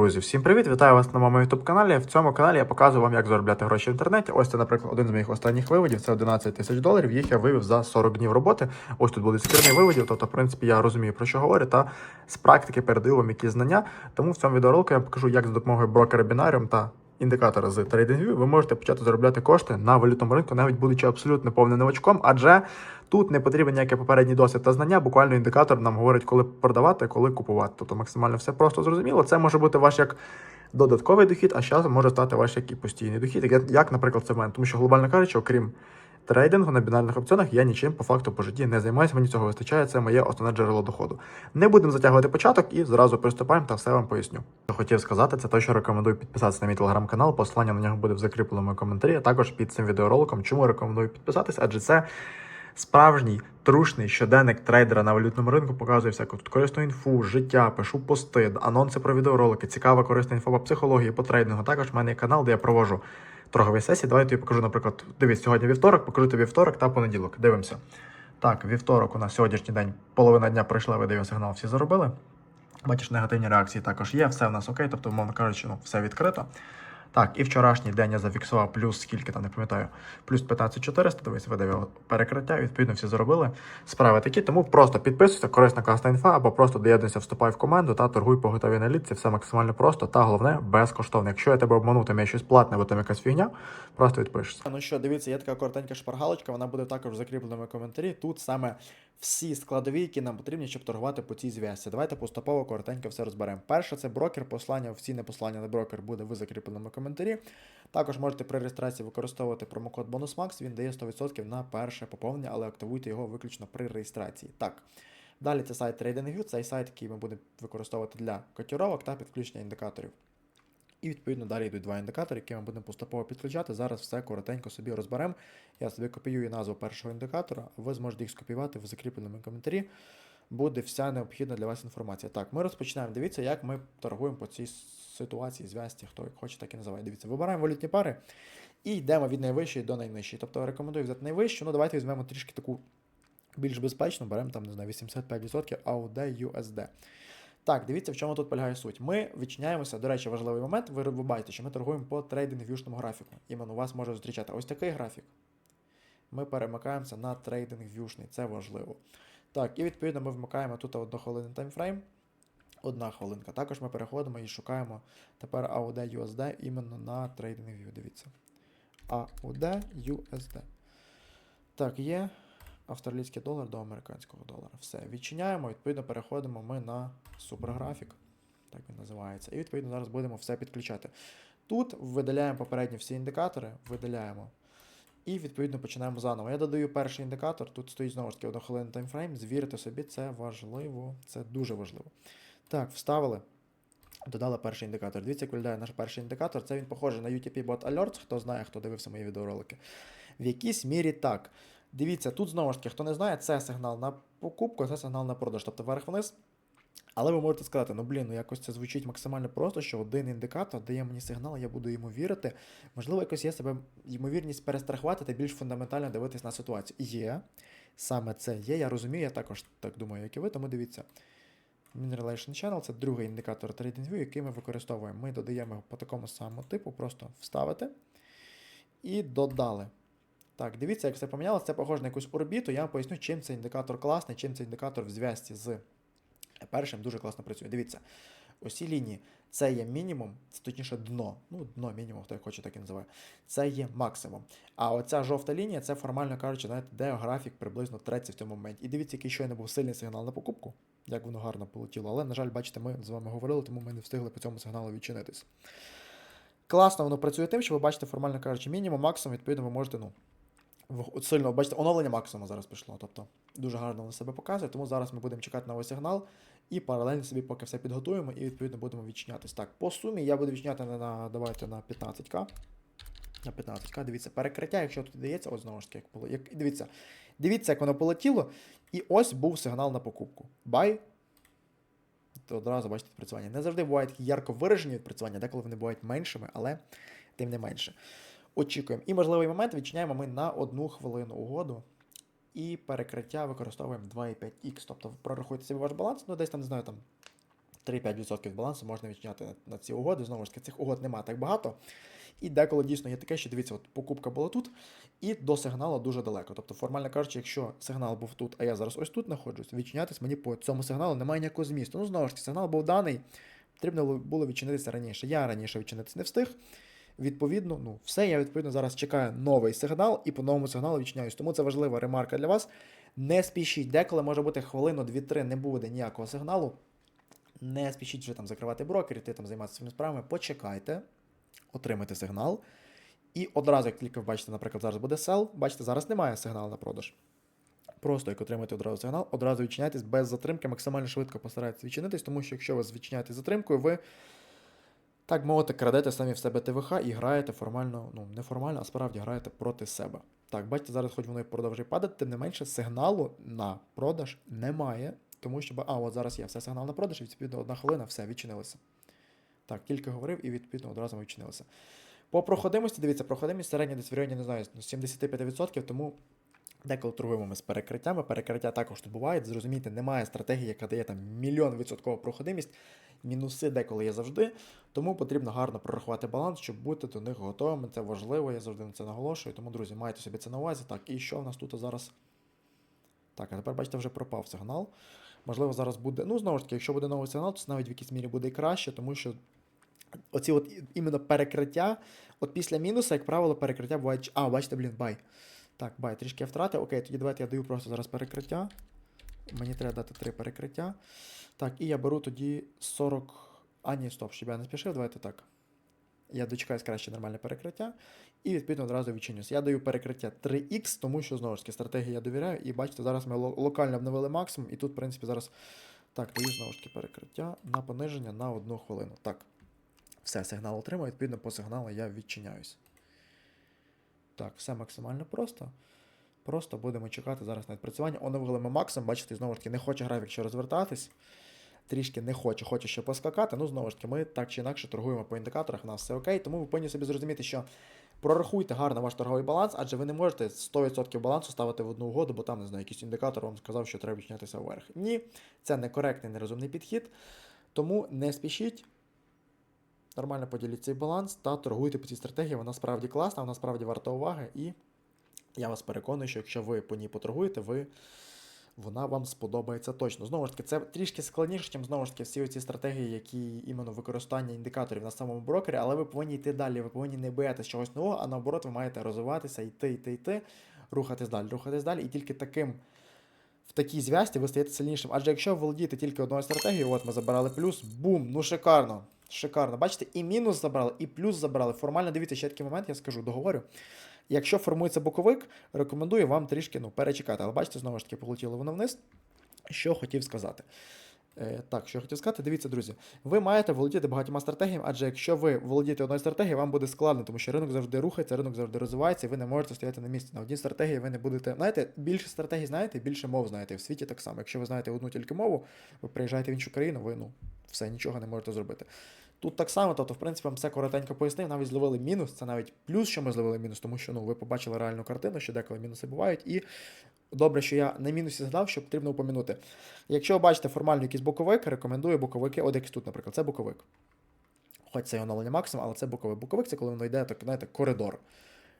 Друзі, всім привіт! Вітаю вас на моєму youtube каналі. В цьому каналі я показую вам, як заробляти гроші в інтернеті. Ось це, наприклад, один з моїх останніх виводів. Це 11 тисяч доларів. Їх я вивів за 40 днів роботи. Ось тут були скрини виводів. Тобто, в принципі, я розумію про що говорю, та з практики передаю вам якісь знання. Тому в цьому відеоролику я покажу, як за допомогою брокера Binarium та індикатора з TradingView ви можете почати заробляти кошти на валютному ринку, навіть будучи абсолютно повним новачком, адже тут не потрібен ніякий попередній досвід та знання. Буквально індикатор нам говорить, коли продавати, коли купувати. Тобто максимально все просто зрозуміло. Це може бути ваш як додатковий дохід, а зараз може стати ваш як і постійний дохід, як, наприклад, це в мене. Тому що глобально кажучи, окрім трейдингу на бінарних опціонах, я нічим по факту по житті не займаюся, мені цього вистачає, це моє основне джерело доходу. Не будемо затягувати початок і зразу приступаємо та все вам поясню. Що хотів сказати, це те, що рекомендую підписатися на мій телеграм-канал. Посилання на нього буде в закріпленому коментарі, а також під цим відеороликом. Чому рекомендую підписатись? Адже це справжній трушний щоденник трейдера на валютному ринку показує всяку тут корисну інфу, життя, пишу пости, анонси про відеоролики, цікава корисна інфа по психології, по трейдингу. Також в мене є канал, де я провожу торгові сесії. Давай я тобі покажу, наприклад, дивись, сьогодні вівторок, покажу тобі вівторок та понеділок. Дивимося. Так, вівторок у нас сьогоднішній день, половина дня пройшла, видаю сигнал, всі заробили. Бачиш, негативні реакції також є, все в нас окей, тобто, умовно кажучи, ну, все відкрито. Так, і вчорашній день я зафіксував плюс скільки там, не пам'ятаю, плюс 15400, дивись, видав перекриття, відповідно, всі зробили справи такі. Тому просто підписуйся, корисна класна інфа, або просто доєднуйся, вступай в команду та торгуй по готовій аналітиці. Все максимально просто та головне безкоштовно. Якщо я тебе обманув, там щось платне, або там якась фігня, просто відпишешся. Ну що, дивіться, є така коротенька шпаргалочка, вона буде також в закріпленому коментарі. Тут саме всі складові, які нам потрібні, щоб торгувати по цій зв'язці. Давайте поступово коротенько все розберемо. Перше, це брокер, послання, офіційне послання на брокер буде в закріпленому коментарі. Також можете при реєстрації використовувати промокод BonusMax, він дає 100% на перше поповнення, але активуйте його виключно при реєстрації. Так. Далі це сайт TradingView, цей сайт, який ми будемо використовувати для котіровок та підключення індикаторів. І відповідно далі йдуть два індикатори, які ми будемо поступово підключати. Зараз все коротенько собі розберемо. Я собі копіюю назву першого індикатора, ви зможете їх скопіювати в закріпленому коментарі. Буде вся необхідна для вас інформація. Так, ми розпочинаємо. Дивіться, як ми торгуємо по цій ситуації, зв'язці, хто як хоче, так і називає. Дивіться, вибираємо валютні пари і йдемо від найвищої до найнижчої. Тобто рекомендую взяти найвищу. Ну, давайте візьмемо трішки таку більш безпечну, беремо там, не знаю, 85% AUD USD. Так, дивіться, в чому тут полягає суть. Ми відчиняємося, до речі, важливий момент. Ви, ви бачите, що ми торгуємо по трейдинг-в'юшному графіку. Іменно у вас може зустрічати ось такий графік. Ми перемикаємося на трейдинг-в'юшний, це важливо. Так, і відповідно ми вмикаємо тут однохвилинний таймфрейм. Одна хвилинка. Також ми переходимо і шукаємо тепер AUD USD іменно на TradingView. Дивіться. AUD USD. Так, є австралійський долар до американського долара. Все, відчиняємо, відповідно, переходимо ми на суперграфік, так він називається. І відповідно зараз будемо все підключати. Тут видаляємо попередні всі індикатори, видаляємо. І відповідно починаємо заново. Я додаю перший індикатор, тут стоїть знову ж таки однохвилинний таймфрейм. Звірте собі, це важливо, це дуже важливо. Так, вставили. Додали перший індикатор. Дивіться, як виглядає наш перший індикатор. Це він похожий на UTP Bot Alerts, хто знає, хто дивився мої відеоролики. В якійсь мірі так. Дивіться, тут знову ж таки, хто не знає, це сигнал на покупку, це сигнал на продаж. Тобто вверх-вниз. Але ви можете сказати, ну блін, ну якось це звучить максимально просто, що один індикатор дає мені сигнал, я буду йому вірити. Можливо, якось є себе ймовірність перестрахувати та більш фундаментально дивитись на ситуацію. Є, саме це є. Я розумію, я також так думаю, як і ви, тому дивіться. Min Relation Channel це другий індикатор TradingView, який ми використовуємо. Ми додаємо його по такому самому типу, просто вставити і додали. Так, дивіться, як все помінялося. Це похоже на якусь орбіту. Я вам поясню, чим цей індикатор класний, чим цей індикатор в зв'язці з першим дуже класно працює. Дивіться, усі лінії це є мінімум, це точніше дно. Ну, дно мінімум, хто як хоче, так і називає. Це є максимум. А оця жовта лінія це формально кажучи, знаєте, де графік приблизно треться в цьому моменті. І дивіться, який щойно був сильний сигнал на покупку, як воно гарно полетіло. Але, на жаль, бачите, ми з вами говорили, тому ми не встигли по цьому сигналу відчинитись. Класно воно працює тим, що ви бачите, формально кажучи, мінімум, максимум, відповідно, ви можете, ну. Сильно, бачите, оновлення максимуму зараз пішло. Тобто дуже гарно воно себе показує, тому зараз ми будемо чекати новий сигнал і паралельно собі поки все підготуємо і відповідно будемо відчинятись. Так, по сумі я буду відчиняти на, на давайте на 15к. На 15к, дивіться, перекриття, якщо тут дається, ось знову ж таки, як. Як, дивіться, дивіться, як воно полетіло. І ось був сигнал на покупку. Бай. То одразу бачите відпрацювання. Не завжди бувають ярко виражені відпрацювання, деколи вони бувають меншими, але тим не менше. Очікуємо. І можливий момент відчиняємо ми на одну хвилину угоду. І перекриття використовуємо 2,5х. Тобто прорахуйте собі ваш баланс, ну десь там, не знаю, там 3-5% від балансу можна відчиняти на, на ці угоди. Знову ж таки, цих угод немає так багато. І деколи дійсно є таке, що дивіться, от покупка була тут, і до сигналу дуже далеко. Тобто, формально кажучи, якщо сигнал був тут, а я зараз ось тут знаходжусь, відчинятись мені по цьому сигналу немає ніякого змісту. Ну, знову ж таки, сигнал був даний, потрібно було відчинитися раніше. Я раніше відчинитися не встиг. Відповідно, ну, все, я відповідно зараз чекаю новий сигнал і по новому сигналу відчиняюсь. Тому це важлива ремарка для вас. Не спішіть, деколи може бути хвилину, дві-три, не буде ніякого сигналу. Не спішіть вже там закривати брокер, іти там займатися своїми справами. Почекайте, отримайте сигнал. І одразу, як тільки ви бачите, наприклад, зараз буде сел, бачите, зараз немає сигналу на продаж. Просто як отримаєте одразу сигнал, одразу відчиняйтесь без затримки, максимально швидко постарайтесь відчинитись, тому що якщо ви відчиняєте з затримкою, ви так мовити, крадете самі в себе ТВХ і граєте формально, ну не формально, а справді граєте проти себе. Так, бачите, зараз хоч воно і продовжує падати, тим не менше сигналу на продаж немає, тому що, а, от зараз є все сигнал на продаж, і відповідно одна хвилина, все, відчинилося. Так, тільки говорив і відповідно одразу ми відчинилися. По проходимості, дивіться, проходимість середня десь в районі, не знаю, ну, 75%, тому деколи торгуємо з перекриттями. Перекриття також тут бувають. Зрозумійте, немає стратегії, яка дає там мільйон відсоткову проходимість. Мінуси деколи є завжди, тому потрібно гарно прорахувати баланс, щоб бути до них готовими. Це важливо, я завжди на це наголошую. Тому, друзі, майте собі це на увазі. Так, і що в нас тут зараз? Так, а тепер бачите, вже пропав сигнал. Можливо, зараз буде. Ну, знову ж таки, якщо буде новий сигнал, то це навіть в якійсь мірі буде і краще, тому що оці от іменно перекриття, от після мінуса, як правило, перекриття бувають. А, бачите, блін, бай. Так, бай, трішки я втратив. Окей, тоді давайте я даю просто зараз перекриття. Мені треба дати три перекриття. Так, і я беру тоді 40. А, ні, стоп, щоб я не спішив, давайте так. Я дочекаюсь краще нормальне перекриття. І відповідно одразу відчинюсь. Я даю перекриття 3х, тому що знову ж таки стратегії я довіряю. І бачите, зараз ми локально обновили максимум, і тут, в принципі, зараз. Так, даю знову ж таки перекриття на пониження на одну хвилину. Так. Все, сигнал отримав, відповідно, по сигналу я відчиняюсь. Так, все максимально просто. Просто будемо чекати зараз на відпрацювання. Оновили ми максимум, бачите, знову ж таки, не хоче графік ще розвертатись. Трішки не хоче, хоче ще поскакати. Ну, знову ж таки, ми так чи інакше торгуємо по індикаторах, у нас все окей. Тому ви повинні собі зрозуміти, що прорахуйте гарно ваш торговий баланс, адже ви не можете 100% балансу ставити в одну угоду, бо там, не знаю, якийсь індикатор вам сказав, що треба відчинятися вверх. Ні, це некоректний, нерозумний підхід. Тому не спішіть. Нормально поділіть цей баланс та торгуйте по цій стратегії. Вона справді класна, вона справді варта уваги. І я вас переконую, що якщо ви по ній поторгуєте, ви вона вам сподобається точно. Знову ж таки, це трішки складніше, ніж знову ж таки всі ці стратегії, які іменно використання індикаторів на самому брокері, але ви повинні йти далі, ви повинні не боятися чогось нового, а наоборот, ви маєте розвиватися, йти, йти, йти, рухатись далі, рухатись далі, і тільки таким. В такій зв'язці ви стаєте сильнішим. Адже якщо володієте тільки одною стратегією, от ми забирали плюс, бум, ну шикарно. Шикарно. Бачите, і мінус забрали, і плюс забрали. Формально дивіться, ще такий момент, я скажу, договорю. Якщо формується боковик, рекомендую вам трішки ну, перечекати. Але бачите, знову ж таки, полетіло воно вниз. Що хотів сказати. Е, так, що хотів сказати, дивіться, друзі, ви маєте володіти багатьма стратегіями, адже якщо ви володієте одною стратегією, вам буде складно, тому що ринок завжди рухається, ринок завжди розвивається, і ви не можете стояти на місці. На одній стратегії ви не будете. Знаєте, більше стратегій знаєте, більше мов знаєте. В світі так само. Якщо ви знаєте одну тільки мову, ви приїжджаєте в іншу країну, ви ну, все, нічого не можете зробити. Тут так само, тобто, в принципі, вам все коротенько пояснив, навіть зловили мінус, це навіть плюс, що ми зловили мінус, тому що ну, ви побачили реальну картину, що деколи мінуси бувають. І добре, що я на мінусі згадав, що потрібно упомянути. Якщо ви бачите формально якийсь боковик, рекомендую боковики, от як тут, наприклад, це боковик. Хоч це і оновлення максимум, але це боковик. Боковик це коли воно йде, так, знаєте, коридор.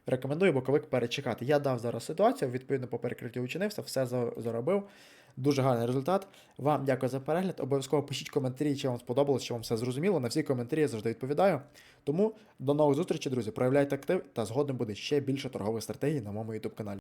Рекомендую боковик перечекати. Я дав зараз ситуацію, відповідно по перекриттю учинився, все заробив. Дуже гарний результат. Вам дякую за перегляд. Обов'язково пишіть коментарі, чи вам сподобалось, чи вам все зрозуміло. На всі коментарі я завжди відповідаю. Тому до нових зустрічей, друзі. Проявляйте актив та згодом буде ще більше торгових стратегій на моєму YouTube каналі.